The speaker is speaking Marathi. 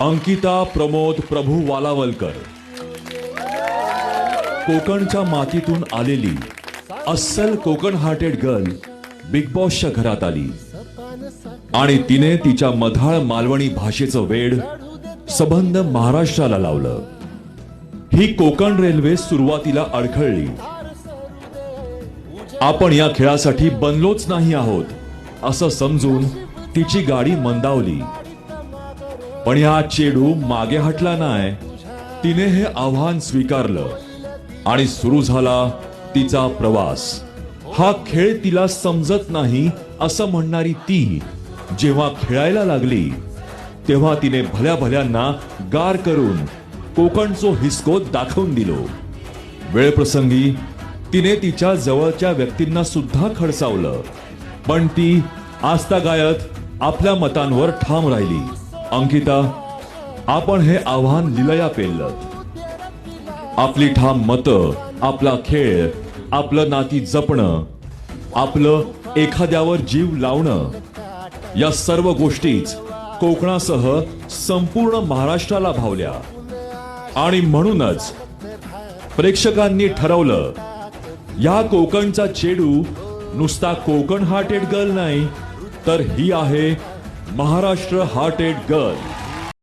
अंकिता प्रमोद प्रभू वालावलकर. कोकणच्या मातीतून आलेली अस्सल कोकण हार्टेड गर्ल बिग बॉसच्या घरात आली. आणि तिने तिच्या मधाळ मालवणी भाषेचं वेड सबंध महाराष्ट्राला लावलं. ही कोकण रेल्वे सुरुवातीला अडखळली. आपण या खेळासाठी बनलोच नाही आहोत असं समजून तिची गाडी मंदावली. पण या चेडू मागे हटला नाही तिने हे आव्हान स्वीकारलं आणि सुरू झाला तिचा प्रवास. हा खेळ तिला समजत नाही असं म्हणणारी ती जेव्हा खेळायला लागली तेव्हा तिने भल्या भल्यांना गार करून कोकणचो हिसको दाखवून दिलो. वेळप्रसंगी तिने तिच्या जवळच्या व्यक्तींना सुद्धा खडसावलं पण ती आस्तागायत आपल्या मतांवर ठाम राहिली. अंकिता आपण हे आव्हान लिलया पेललं. आपली ठाम मत आपला खेळ आपलं नाती जपणं आपलं एखाद्यावर जीव लावणं या सर्व गोष्टीच कोकणासह संपूर्ण महाराष्ट्राला भावल्या. आणि म्हणूनच प्रेक्षकांनी ठरवलं या कोकणचा चेडू नुसता कोकण हार्टेड गर्ल नाही तर ही आहे महाराष्ट्र हार्टेड गर्ल.